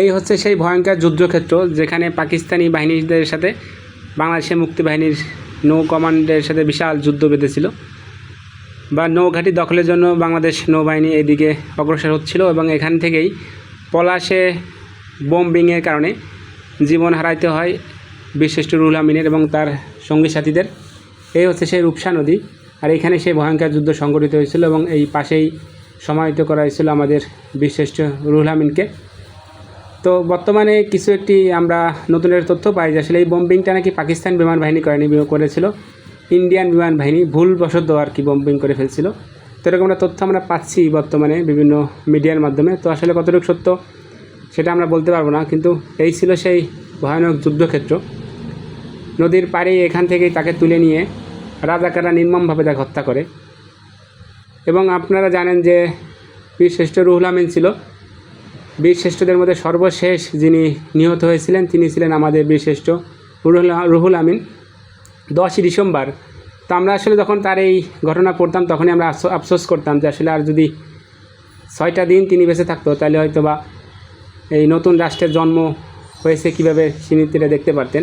এই হচ্ছে সেই ভয়ঙ্কর যুদ্ধক্ষেত্র যেখানে পাকিস্তানি বাহিনীদের সাথে, বাংলাদেশের মুক্তিবাহিনীর নৌ কমান্ডের সাথে বিশাল যুদ্ধ বেঁধেছিল। বা নৌঘাটি দখলের জন্য বাংলাদেশ নৌবাহিনী এদিকে অগ্রসর হচ্ছিল এবং এখান থেকেই পলাশে বোম্বিংয়ের কারণে জীবন হারাইতে হয় বিশিষ্ট রুহুল আমিনের এবং তার সঙ্গী সাথীদের। এই হচ্ছে সেই রূপসা নদী আর এখানে সেই ভয়ঙ্কর যুদ্ধ সংঘটিত হয়েছিল এবং এই পাশেই সমাহিত করা হয়েছিল আমাদের বিশিষ্ট রুহুল আমিনকে। তো বর্তমানে কিছু একটি আমরা নতুন নতুনের তথ্য পাই যে আসলে এই বম্বিংটা নাকি পাকিস্তান বিমান বাহিনী করেনি করেছিল। ইন্ডিয়ান বিমান বাহিনী ভুলবশত আর কি বম্বিং করে ফেলছিল। তো এরকম একটা তথ্য আমরা পাচ্ছি বর্তমানে বিভিন্ন মিডিয়ার মাধ্যমে। তো আসলে কতটুকু সত্য সেটা আমরা বলতে পারব না, কিন্তু এই ছিল সেই ভয়ানক যুদ্ধক্ষেত্র। নদীর পাড়ে এখান থেকেই তাকে তুলে নিয়ে রাজাকাররা নির্মমভাবে তাকে হত্যা করে। এবং আপনারা জানেন যে বীরশ্রেষ্ঠ রুহুল আমিন ছিল। বীরশ্রেষ্ঠদের মধ্যে সর্বশেষ যিনি নিহত হয়েছিলেন, তিনি ছিলেন আমাদের বীরশ্রেষ্ঠ রুহুল রুহুল আমিন। দশই ডিসেম্বর। তো আমরা আসলে যখন তার এই ঘটনা পড়তাম, তখনই আমরা আফসোস করতাম যে আসলে আর যদি ছয়টা দিন তিনি বেঁচে থাকতো, তাহলে হয়তো বা এই নতুন রাষ্ট্রের জন্ম হয়েছে কীভাবে সিনিতিরা দেখতে পারতেন।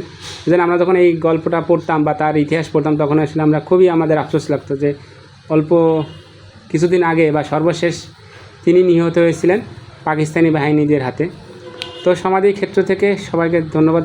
যেন আমরা যখন এই গল্পটা পড়তাম বা তার ইতিহাস পড়তাম, তখন আসলে আমরা খুবই আমাদের আফসোস লাগতো যে অল্প কিছুদিন আগে বা সর্বশেষ তিনি নিহত হয়েছিলেন। পাকিস্তানি বাহিনীদের হাতে। তো সমাধি ক্ষেত্র থেকে সবাইকে ধন্যবাদ।